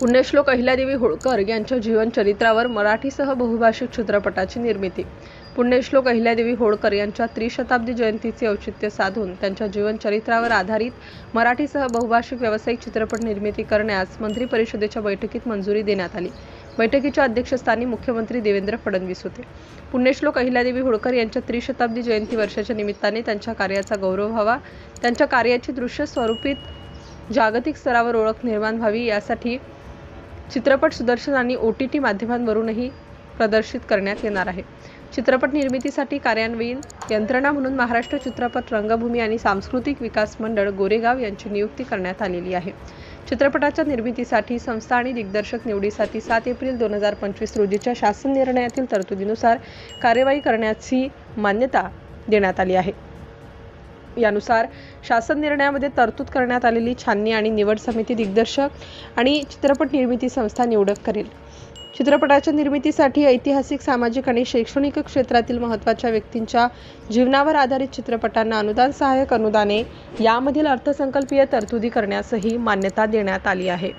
पुण्यश्लोक अहिल्यादेवी होळकर यांच्या जीवनचरित्रावर मराठीसह बहुभाषिक चित्रपटाची निर्मिती. पुण्यश्लोक अहिल्यादेवी होळकर यांच्या त्रिशताब्दी जयंतीचे औचित्य साधून त्यांच्या जीवनचरित्रावर आधारित मराठीसह बहुभाषिक व्यावसायिक चित्रपट निर्मिती करण्यास मंत्री परिषदेच्या बैठकीत मंजुरी देण्यात आली. बैठकीच्या अध्यक्षस्थानी मुख्यमंत्री देवेंद्र फडणवीस होते. पुण्यश्लोक अहिल्यादेवी होळकर यांच्या त्रिशताब्दी जयंती वर्षाच्या निमित्ताने त्यांच्या कार्याचा गौरव व्हावा त्यांच्या कार्याची दृश्य स्वरूपित जागतिक स्तरावर ओळख निर्माण व्हावी यासाठी चित्रपट सुदर्शन आणि ओ टी टी माध्यमांवरूनही प्रदर्शित करण्यात येणार आहे. चित्रपट निर्मितीसाठी कार्यान्वयीन यंत्रणा म्हणून महाराष्ट्र चित्रपट रंगभूमी आणि सांस्कृतिक विकास मंडळ गोरेगाव यांची नियुक्ती करण्यात आलेली आहे. चित्रपटाच्या निर्मितीसाठी संस्था आणि दिग्दर्शक निवडीसाठी सात एप्रिल दोन हजार पंचवीस रोजीच्या शासन निर्णयातील तरतुदीनुसार कार्यवाही करण्याची मान्यता देण्यात आली आहे. यानुसार शासन निर्णयामध्ये तरतूद करण्यात आलेली छाननी आणि निवड समिती दिग्दर्शक आणि चित्रपट निर्मिती संस्था निवडक करेल. चित्रपटाच्या निर्मितीसाठी ऐतिहासिक सामाजिक आणि शैक्षणिक क्षेत्रातील महत्त्वाच्या व्यक्तींच्या जीवनावर आधारित चित्रपटांना अनुदान सहाय्यक अनुदाने यामधील अर्थसंकल्पीय तरतुदी करण्यासही मान्यता देण्यात आली आहे.